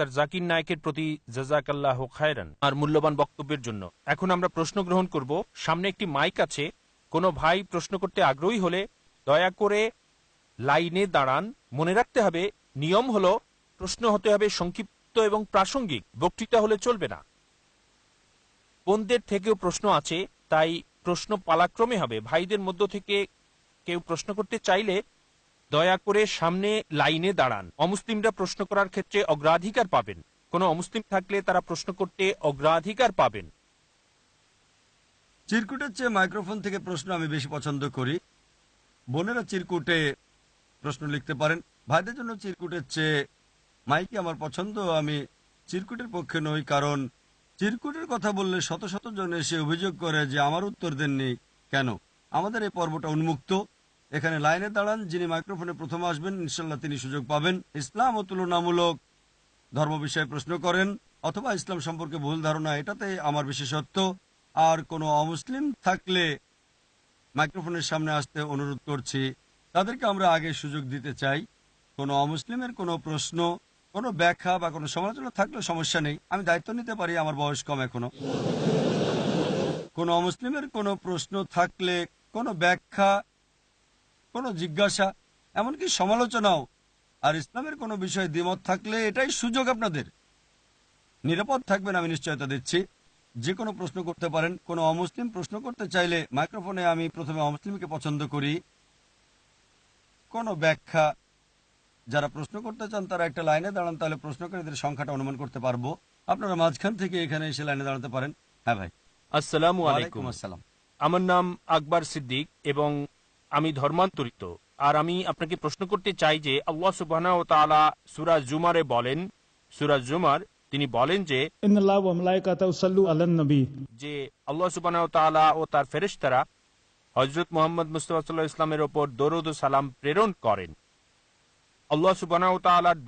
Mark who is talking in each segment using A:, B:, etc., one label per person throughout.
A: Doctor Zakir নায়কের প্রতি জাজাকাল্লাহ খায়রান আর মূল্যবান বক্তব্যের জন্য। এখন আমরা প্রশ্ন গ্রহণ করব, সামনে একটি মাইক আছে, কোনো ভাই প্রশ্ন করতে আগ্রহী হলে দয়া করে লাইনে দাঁড়ান। মনে রাখতে হবে, নিয়ম হলো, প্রশ্ন হতে হবে সংক্ষিপ্ত এবং প্রাসঙ্গিক, বক্তৃতা হলে চলবে না। বোনদের থেকেও প্রশ্ন আছে, তাই প্রশ্ন পালাক্রমে হবে। ভাইদের মধ্য থেকে কেউ প্রশ্ন করতে চাইলে দয়া করে সামনে লাইনে দাঁড়ান। অমুসলিমরা প্রশ্ন করার ক্ষেত্রে অগ্রাধিকার পাবেন। কোনো অমুসলিম থাকলে তারা প্রশ্ন করতে অগ্রাধিকার পাবেন।
B: চিরকুটের চেয়ে মাইক্রোফোন থেকে প্রশ্ন আমি বেশি পছন্দ করি। বোনেরা চিরকুটে প্রশ্ন লিখতে পারেন। ভাইদের জন্য চিরকুটের চেয়ে মাইকে আমার পছন্দ। আমি চিরকুটের পক্ষে নই, কারণ চিরকুটের কথা বললে শত শত জন এসে অভিযোগ করে যে আমার উত্তর দেননি। কেন? আমাদের এই পর্বটা উন্মুক্ত। এখানে লাইনে দাঁড়ান, যিনি মাইক্রোফোনে প্রথম আসবেন ইনশাল্লাহ তিনি সুযোগ পাবেন। ইসলাম ও তুলনামূলক ধর্ম বিষয়ে প্রশ্ন করেন, অথবা ইসলাম সম্পর্কে ভুল ধারণা, এটাতে আমার বিশেষত্ব। আর কোনো অমুসলিম থাকলে মাইক্রোফোনের সামনে আসতে অনুরোধ করছি, তাদেরকে আমরা আগে সুযোগ দিতে চাই। কোনো অমুসলিমের কোনো প্রশ্ন, কোনো ব্যাখ্যা বা কোনো সমালোচনা থাকলে সমস্যা নেই, আমি দায়িত্ব নিতে পারি, আমার বয়স কম এখনও। কোনো অমুসলিমের কোনো প্রশ্ন থাকলে, কোনো ব্যাখ্যা কোনো জিজ্ঞাসা এমনকি সমালোচনাও। আর ইসলামের কোনো বিষয়ে দ্বিমত থাকলে এটাই সুযোগ আপনাদের। নিরাপদ থাকবেন আমি নিশ্চয়তা দিচ্ছি। যে কোনো প্রশ্ন করতে পারেন কোনো অমুসলিম প্রশ্ন করতে চাইলে মাইক্রোফোনে আমি প্রথমে অমুসলিমকে পছন্দ করি। কোনো ব্যাখ্যা যারা প্রশ্ন করতে চান তারা একটা লাইনে দাঁড়ান তাহলে প্রশ্নকারীদের সংখ্যাটা অনুমান করতে পারব। আপনারা মাঝখান থেকে এখানে এসে লাইনে দাঁড়াতে পারেন। হ্যাঁ ভাই।
A: আসসালাম আলাইকুম।
B: আসসালাম।
A: আমার নাম আকবর সিদ্দিক এবং আমি ধর্মান্তরিত। আর আমি আপনাকে প্রশ্ন করতে চাই যে আল্লাহ সুবাহ সুরাজ জুমারে বলেন সুরাজ জুমার তিনি বলেন যে যে আল্লাহ সুবাহ ও তার ফেরেস্তারা হজরত মোহাম্মদ মুস্তফা ইসলামের ওপর দরুদ সালাম প্রেরণ করেন। আল্লাহ সুবাহ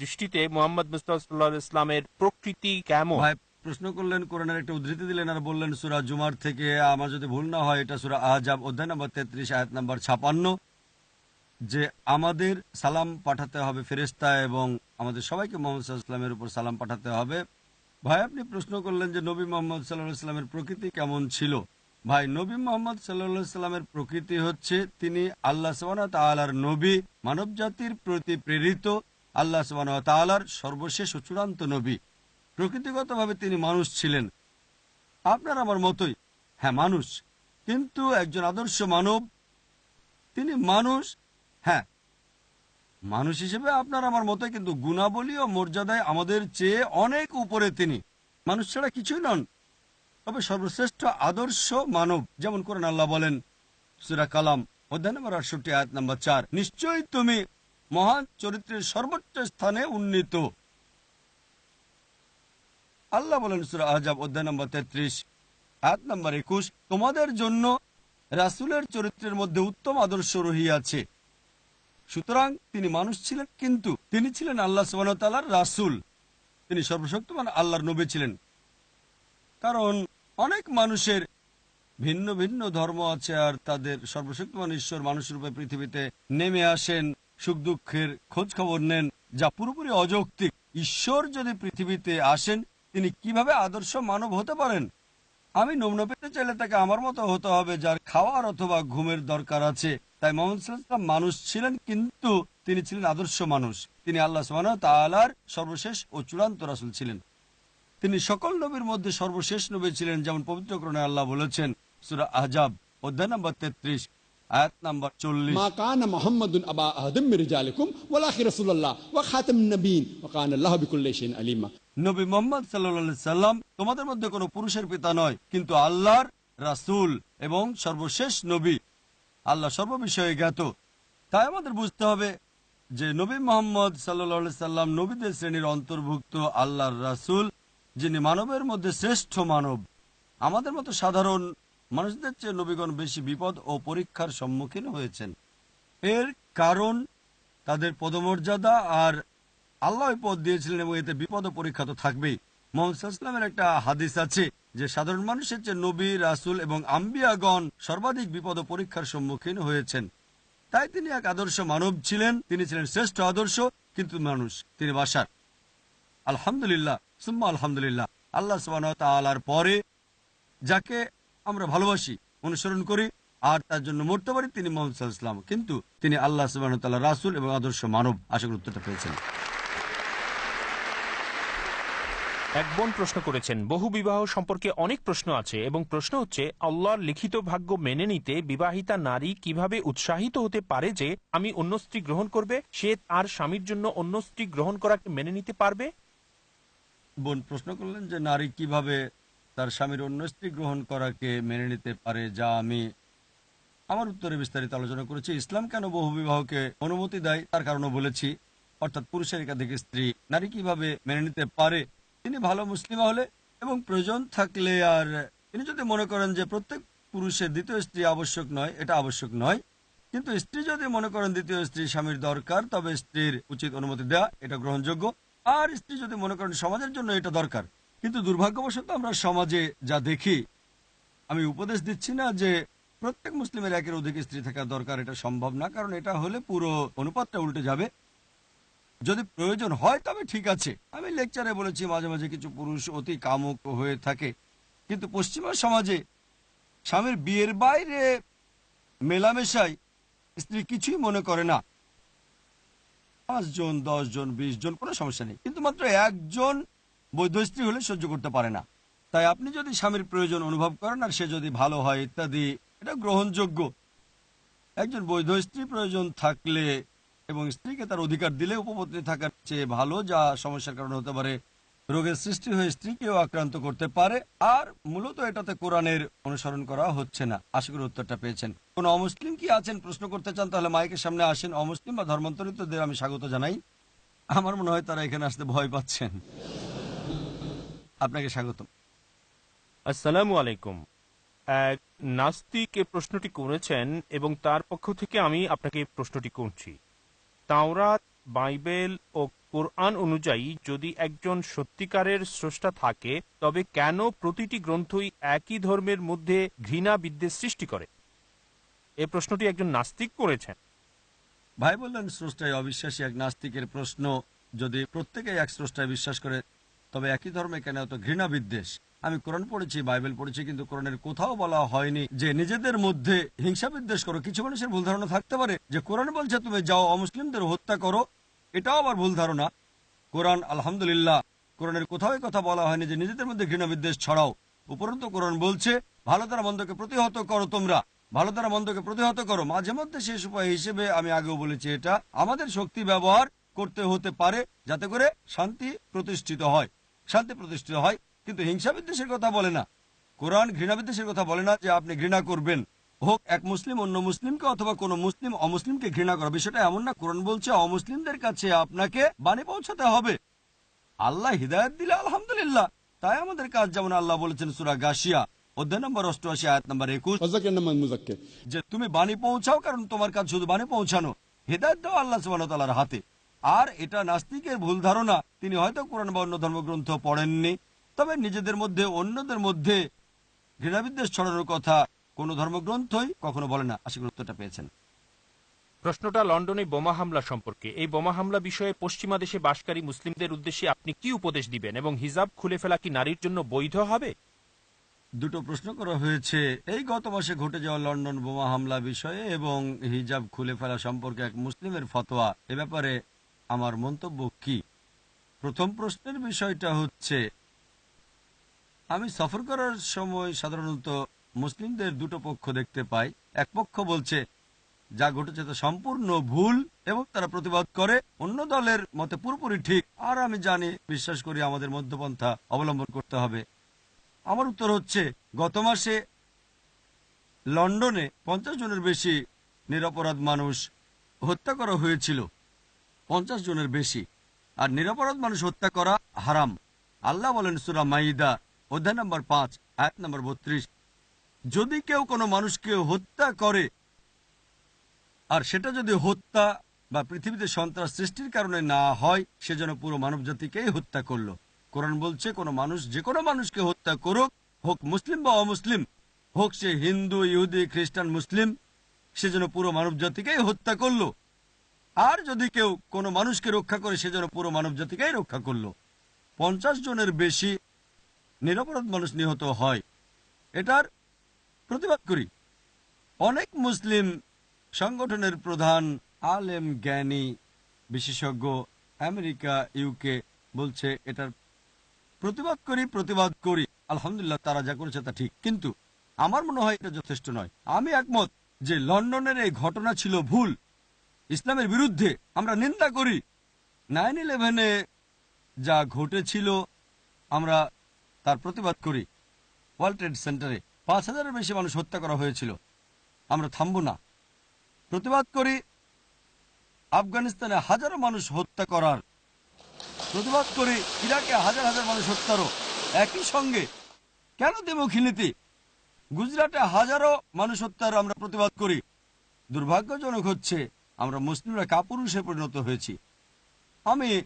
A: দৃষ্টিতে মোহাম্মদ মুস্তফা ইসলামের প্রকৃতি কেমন?
B: প্রশ্ন করলেন, কোরআনের একটা উদ্ধৃতি দিলেন আর বললেন, সুরা জুমার থেকে আমার যদি ভুল না হয়, এটা সুরা আজাব অধ্যায় নম্বর তেত্রিশ, আয়াত নম্বর ছাপান্ন, যে আমাদের সালাম পাঠাতে হবে ফেরেস্তা এবং আমাদের সবাইকে মোহাম্মদ সাল্লামের উপর সালাম পাঠাতে হবে। ভাই, আপনি প্রশ্ন করলেন যে নবী মোহাম্মদ সাল্লাহ সাল্লামের প্রকৃতি কেমন ছিল? ভাই, নবী মোহাম্মদ সাল্লাহ সাল্লামের প্রকৃতি হচ্ছে তিনি আল্লাহ সবানা তালার নবী মানব জাতির প্রতি প্রেরিত, আল্লাহ সবানা তালার সর্বশেষ চূড়ান্ত নবী। প্রকৃতিগতভাবে তিনি মানুষ ছিলেন। আপনার আমার মতোই। হ্যাঁ মানুষ। কিন্তু একজন আদর্শ মানব, তিনি মানুষ। হ্যাঁ মানুষ হিসেবে আপনার আমার মতো কিন্তু গুণাবলী ও মর্যাদায় আমাদের চেয়ে অনেক উপরে তিনি। মানুষ ছাড়া কিছুই নন। তবে সর্বশ্রেষ্ঠ আদর্শ মানব, যেমন করেন আল্লাহ বলেন, সুরা কালাম, অধ্যায় নম্বর আটষট্টি, আয়াত নম্বর চার, নিশ্চয়ই তুমি মহান চরিত্রের সর্বোচ্চ স্থানে উন্নীত। আল্লাহ বলেন সুরা আজাব অধ্যায় নম্বর তেত্রিশ, আয়াত নম্বর একুশ, তোমাদের জন্য রাসুলের চরিত্রের মধ্যে উত্তম আদর্শ রহিয়াছে। সুতরাং তিনি মানুষ ছিলেন কিন্তু তিনি ছিলেন আল্লাহ সুবাহতালার রাসুল। তিনি সর্বশক্তিমান আল্লাহর নবী ছিলেন। কারণ অনেক মানুষের ভিন্ন ভিন্ন ধর্ম আছে আর তাদের সর্বশক্তিমান ঈশ্বর মানুষরূপে পৃথিবীতে নেমে আসেন, সুখ দুঃখের খোঁজ খবর নেন, যা পুরোপুরি অযৌক্তিক। ঈশ্বর যদি পৃথিবীতে আসেন তিনি কীভাবে আদর্শ মানব হতে পারেন? আমি নমুনা পেতে চাইলে তাকে আমার মতো হতে হবে, যার খাওয়ার অথবা ঘুমের দরকার আছে। তাই মোহাম্মদ মানুষ ছিলেন, কিন্তু তিনি ছিলেন আদর্শ মানুষ। তিনি আল্লাহ সুবাহ তালার সর্বশেষ ও চূড়ান্ত রাসুল ছিলেন। তিনি সকল নবীর মধ্যে সর্বশেষ নবী ছিলেন, যেমন পবিত্রকরণে আল্লাহ বলেছেন, সুরা আহজাব অধ্যায় নম্বর তেত্রিশ। আয়াত নাম্বার চল্লিশ।
C: মা কানা মোহাম্মদুন আবা
B: আহদম মির্জালিকুম ওয়ালাহি সাল্লাম তোমাদের মধ্যে কোনো পুরুষের পিতা নয় কিন্তু আল্লাহর রাসূল এবং সর্বশেষ নবী। আল্লাহ সর্ববিষয়ে জ্ঞাত। তাই আমাদের বুঝতে হবে যে নবী মোহাম্মদ সাল্লাহ সাল্লাম নবীদের শ্রেণির অন্তর্ভুক্ত আল্লাহর রাসূল যিনি মানবের মধ্যে শ্রেষ্ঠ মানব। আমাদের মতো সাধারণ মানুষদের চেয়ে নবীগণ বেশি বিপদ ও পরীক্ষার সম্মুখীন হয়েছেন। এর কারণ তাদের পদমর্যাদা আর আল্লাহ পদ দিয়েছিলেন এবং এতে বিপদ ও পরীক্ষা তো থাকবেই। মোহাম্মদ ইসলামের একটা হাদিস আছে যে, সাধারণ মানুষের চেয়ে নবী, রাসুল এবং আম্বিয়াগণ সর্বাধিক বিপদ ও পরীক্ষার সম্মুখীন হয়েছেন। তাই তিনি এক আদর্শ মানব ছিলেন। তিনি ছিলেন শ্রেষ্ঠ আদর্শ, কিন্তু মানুষ, তিনি বাসার। আলহামদুলিল্লাহ, সুম্মা আলহামদুলিল্লাহ। আল্লাহ তালার পরে যাকে আমরা ভালোবাসি অনুসরণ করি আর তার জন্য মরতে পারি তিনি মোহাম্মদ ইসলাম কিন্তু তিনি আল্লাহ সুবাহ রাসুল এবং আদর্শ মানব আশা করি উত্তরটা পেয়েছেন।
A: এক বোন প্রশ্ন করেছেন বহু বিবাহ সম্পর্কে অনেক প্রশ্ন আছে এবং প্রশ্ন হচ্ছে আল্লাহর লিখিত ভাগ্য মেনে নিতে বিবাহিতা নারী কীভাবে উৎসাহিত হতে পারে যে আমি অন্য স্ত্রী গ্রহণ করবে? সে তার স্বামীর জন্য অন্য স্ত্রী গ্রহণ করাকে মেনে নিতে পারবে?
B: বোন প্রশ্ন করলেন যে নারী কীভাবে তার স্বামীর অন্য স্ত্রী গ্রহণ করাকে মেনে নিতে পারে, যা আমি আমার উত্তরে বিস্তারিত আলোচনা করেছি। ইসলাম কেন বহু বিবাহকে অনুমতি দেয়? তার কারণও বলেছি। অর্থাৎ পুরুষের একাধিক স্ত্রী নারী কীভাবে মেনে নিতে পারে? তিনি ভালো মুসলিমা হলে এবং প্রয়োজন থাকলে আর তিনি যদি মনে করেন যে প্রত্যেক পুরুষের দ্বিতীয় স্ত্রী আবশ্যক নয়, এটা আবশ্যক নয়। কিন্তু স্ত্রী যদি মনে করেন দ্বিতীয় স্ত্রী স্বামীর দরকার, তবে স্ত্রীর উচিত অনুমতি দেওয়া এটা গ্রহণযোগ্য। আর স্ত্রী যদি মনে করেন সমাজের জন্য এটা দরকার কিন্তু দুর্ভাগ্যবশত আমরা সমাজে যা দেখি, আমি উপদেশ দিচ্ছি না যে প্রত্যেক মুসলিমের একের অধিক স্ত্রী থাকা দরকার, এটা সম্ভব না, কারণ এটা হলে পুরো অনুপাতটা উল্টে যাবে। যদি প্রয়োজন হয় তবে ঠিক আছে। আমি লেকচারে বলেছি মাঝে মাঝে কিছু পুরুষ অতি কামুক হয়ে থাকে, কিন্তু পশ্চিমা সমাজে স্বামীর বিয়ের বাইরে মেলামেশাই স্ত্রী কিছুই মনে করে না। পাঁচজন, দশজন দশ বিশ জন কোনো সমস্যা নেই। কিন্তু মাত্র একজন বৈধ স্ত্রী হলে সহ্য করতে পারে না। তাই আপনি যদি স্বামীর প্রয়োজন অনুভব করেন আর সে যদি ভালো হয় ইত্যাদি, এটা গ্রহণযোগ্য। একজন বৈধ স্ত্রী প্রয়োজন থাকলে এবং স্ত্রীকে তার অধিকার দিলে উপপত্নী থাকার চেয়ে ভালো, যা সমস্যার কারণে হতে পারে। রোগের সৃষ্টি হয়ে স্ত্রীকেও আক্রান্ত করতে পারে। আর মূলত এটাতে কোরআনের অনুসরণ করা হচ্ছে না। আশা করি উত্তরটা পেয়েছেন। কোন অমুসলিম কি আছেন? প্রশ্ন করতে চান তাহলে মাইকের সামনে আসেন। অমুসলিম বা ধর্মান্তরিতদের আমি স্বাগত জানাই। আমার মনে হয় তারা এখানে আসতে ভয় পাচ্ছেন। আপনাকে স্বাগতম।
A: আসসালামু আলাইকুম। এক নাস্তিক এ প্রশ্নটি করেছেন এবং তার পক্ষ থেকে আমি আপনাকে প্রশ্নটি করছি। তাওরাত বাইবেল ও কোরআন অনুযায়ী যদি একজন সত্যিকারের স্রষ্টা থাকে তবে কেন প্রতিটি গ্রন্থই একই ধর্মের মধ্যে ঘৃণা বিদ্বেষ সৃষ্টি করে? এ প্রশ্নটি একজন নাস্তিক করেছেন।
B: ভাই বললেন স্রষ্টায় অবিশ্বাসী এক নাস্তিকের প্রশ্ন যদি প্রত্যেকে এক স্রষ্টায় বিশ্বাস করে তবে একই ধর্মে কেন এত ঘৃণা বিদ্বেষ? আমি কোরআন পড়েছি, বাইবেল পড়েছি, কিন্তু কোরআনের কোথাও বলা হয়নি যে নিজেদের মধ্যে হিংসা বিদ্বেষ করো। কিছু মানুষের ভুল ধারণা থাকতে পারে যে কোরআন বলছে, তুমি যাও, অমুসলিমদের হত্যা করো। এটাও আবার ভুল ধারণা। কোরআন, আলহামদুলিল্লাহ, কোরআনের কোথাও কথা বলা হয়নি যে নিজেদের মধ্যে ঘৃণা বিদ্বেষ ছড়াও। উপরন্ত কোরআন বলছে, ভালো দ্বারা মন্দকে প্রতিহত করো তোমরা। ভালো দ্বারা মন্দকে প্রতিহত করো। মাঝে মধ্যে শেষ উপায় হিসেবে আমি আগেও বলেছি এটা। আমাদের শক্তি ব্যবহার করতে হতে পারে যাতে করে শান্তি প্রতিষ্ঠিত হয়। শান্তি প্রতিষ্ঠিত হয় কিন্তু হিংসা বিদ্বেষের কথা বলে না। কোরআন ঘৃণা বিদ্বেষের কথা বলে না যে আপনি ঘৃণা করবেন। হোক এক মুসলিম অন্য মুসলিমকে অথবা কোন মুসলিম অমুসলিমকে ঘৃণা করা। বিষয়টা এমন না কোরআন বলছে অমুসলিমদের কাছে আপনাকে বাণী পৌঁছাতে হবে। আল্লাহ হৃদায়ত দিলে আলহামদুলিল্লাহ। তাই আমাদের কাজ যেমন আল্লাহ বলেছেন সুরা গাশিয়া অধ্যায় নম্বর অষ্টআশি আয়াত নম্বর একুশ। যে তুমি বাণী পৌঁছাও কারণ তোমার কাজ শুধু বাণী পৌঁছানো। হৃদায়ত দাও আল্লাহ সুবাহ হাতে। আর এটা নাস্তিকের ভুল ধারণা। তিনি হয়তো কোরআন বা অন্য ধর্মগ্রন্থ পড়েননি। তবে নিজেদের মধ্যে অন্যদের মধ্যে ঘৃণাবিদ্বেষ ছড়ানোর কথা কোন ধর্মগ্রন্থই কখনো বলে না। আশা উত্তরটা পেয়েছেন।
A: প্রশ্নটা লন্ডনে বোমা হামলা সম্পর্কে। এই বোমা হামলা বিষয়ে পশ্চিমা দেশে বাসকারী মুসলিমদের উদ্দেশ্যে আপনি কি উপদেশ দিবেন এবং হিজাব খুলে ফেলা কি নারীর জন্য বৈধ হবে?
B: দুটো প্রশ্ন করা হয়েছে। এই গত মাসে ঘটে যাওয়া লন্ডন বোমা হামলা বিষয়ে এবং হিজাব খুলে ফেলা সম্পর্কে এক মুসলিমের ফতোয়া। এ ব্যাপারে আমার মন্তব্য কি? প্রথম প্রশ্নের বিষয়টা হচ্ছে, আমি সফর করার সময় সাধারণত মুসলিমদের দুটো পক্ষ দেখতে পাই। এক পক্ষ বলছে, যা ঘটেছে তা সম্পূর্ণ ভুল এবং তারা প্রতিবাদ করে। অন্য দলের মতে পুরোপুরি ঠিক। আর আমি জানি, বিশ্বাস করি আমাদের মধ্যপন্থা অবলম্বন করতে হবে। আমার উত্তর হচ্ছে, গত মাসে লন্ডনে পঞ্চাশ জনের বেশি নিরপরাধ মানুষ হত্যা করা হয়েছিল। পঞ্চাশ জনের বেশি। আর নিরাপরাধ মানুষ হত্যা করা হারাম। আল্লাহ বলেন সুরা মাইদা, অধ্যায় নম্বর পাঁচ, আয়াত নম্বর বত্রিশ, যদি কেউ কোনো মানুষকে হত্যা করে, আর সেটা যদি হত্যা বা পৃথিবীতে সন্ত্রাস সৃষ্টির কারণে না হয়, সে যেন পুরো মানব জাতিকেই হত্যা করল। কোরআন বলছে, কোনো মানুষ, যে কোনো মানুষকে হত্যা করুক, হোক মুসলিম বা অমুসলিম, হোক সে হিন্দু, ইহুদি, খ্রিস্টান, মুসলিম, সে যেন পুরো মানব জাতিকেই হত্যা করল। আর যদি কেউ কোনো মানুষকে রক্ষা করে, সে যেন পুরো মানব জাতিকেই রক্ষা করল। পঞ্চাশ জনের বেশি নিরপরাধ মানুষ নিহত হয়। এটার প্রতিবাদ করি। অনেক মুসলিম সংগঠনের প্রধান আলেম জ্ঞানী বিশেষজ্ঞ আমেরিকা, ইউকে বলছে, এটার প্রতিবাদ করি প্রতিবাদ করি। আলহামদুলিল্লাহ তারা যা করেছে তা ঠিক। কিন্তু আমার মনে হয় এটা যথেষ্ট নয়। আমি একমত যে লন্ডনের এই ঘটনা ছিল ভুল। ইসলামের বিরুদ্ধে আমরা নিন্দা করি। নাইন ইলেভেনে যা ঘটেছিল, আমরা তার প্রতিবাদ করি। ওয়ার্ল্ড ট্রেড সেন্টারে পাঁচ হাজারের বেশি মানুষ হত্যা করা হয়েছিল। আমরা থামব না। প্রতিবাদ করি, আফগানিস্তানে হাজারো মানুষ হত্যা করার। প্রতিবাদ করি, ইরাকে হাজার হাজার মানুষ হত্যারও। একই সঙ্গে কেন দ্বিমুখী নীতি? গুজরাটে হাজারো মানুষ হত্যার আমরা প্রতিবাদ করি। দুর্ভাগ্যজনক হচ্ছে আমরা মুসলিমরা কাপুরুষে পরিণত হয়েছি। আমি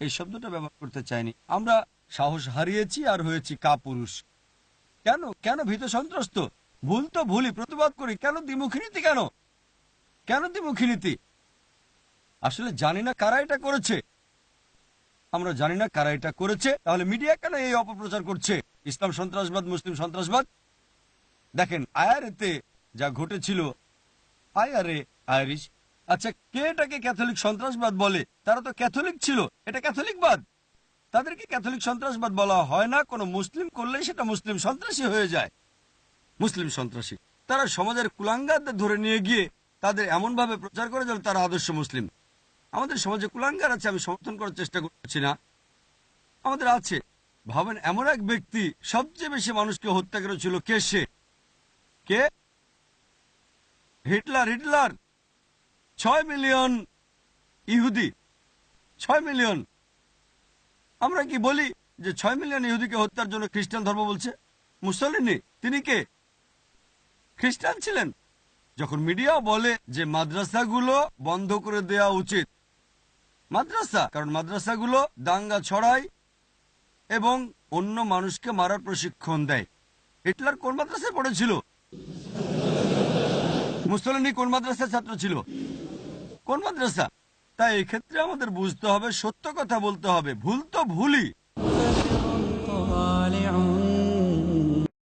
B: এই শব্দটা ব্যবহার করতে চাইনি। আমরা সাহস হারিয়েছি আর হয়েছি কাপুরুষ। কেন? কেন ভীত সন্ত্রস্ত? ভুল তো ভুলই, প্রতিবাদ করি। কেন দ্বিমুখী নীতি কেন? কেন দ্বিমুখী নীতি? আসলে জানি না কারা এটা করেছে। আমরা জানি না কারা এটা করেছে। তাহলে মিডিয়া কেন এই অপপ্রচার করছে? ইসলাম সন্ত্রাসবাদ, মুসলিম সন্ত্রাসবাদ? দেখেন, আয়ারেতে যা ঘটেছিল, আয়ারে আইরিশ? আচ্ছা কে এটাকে ক্যাথলিক সন্ত্রাসবাদ বলে? তারা তো ক্যাথলিক ছিল। এটা ক্যাথলিকবাদ। তাদেরকে ক্যাথলিক সন্ত্রাসবাদ বলা হয় না। কোনো মুসলিম করলেই সেটা মুসলিম সন্ত্রাসী হয়ে যায়। মুসলিম সন্ত্রাসী। তারা সমাজের কুলাঙ্গারদের ধরে নিয়ে গিয়ে তাদের এমন ভাবে প্রচার করে যেন তারা আদর্শ মুসলিম। আমাদের সমাজে কুলাঙ্গার আছে, আমি সমর্থন করার চেষ্টা করছি না। আমাদের আছে। ভাবেন, এমন এক ব্যক্তি, সবচেয়ে বেশি মানুষকে হত্যা করেছিল কে সে? কে? Hitler Hitler! ছয় মিলিয়ন ইহুদি, ছয় মিলিয়ন। আমরা কি বলি যে ছয় মিলিয়ন ইহুদিকে হত্যার জন্য খ্রিস্টান ধর্ম বলছে? মুসলিনি, তিনি কে? খ্রিস্টান ছিলেন। যখন মিডিয়া বলে যে মাদ্রাসাগুলো বন্ধ করে দেওয়া উচিত, মাদ্রাসা, কারণ মাদ্রাসাগুলো দাঙ্গা ছড়ায় এবং অন্য মানুষকে মারার প্রশিক্ষণ দেয়। হিটলার কোন মাদ্রাসায় পড়েছিল? মুসলিনী কোন মাদ্রাসার ছাত্র ছিল? কোন মাদ্রাসা? তাই এক্ষেত্রে আমাদের বুঝতে হবে সত্য কথা বলতে হবে। ভুল তো ভুলই।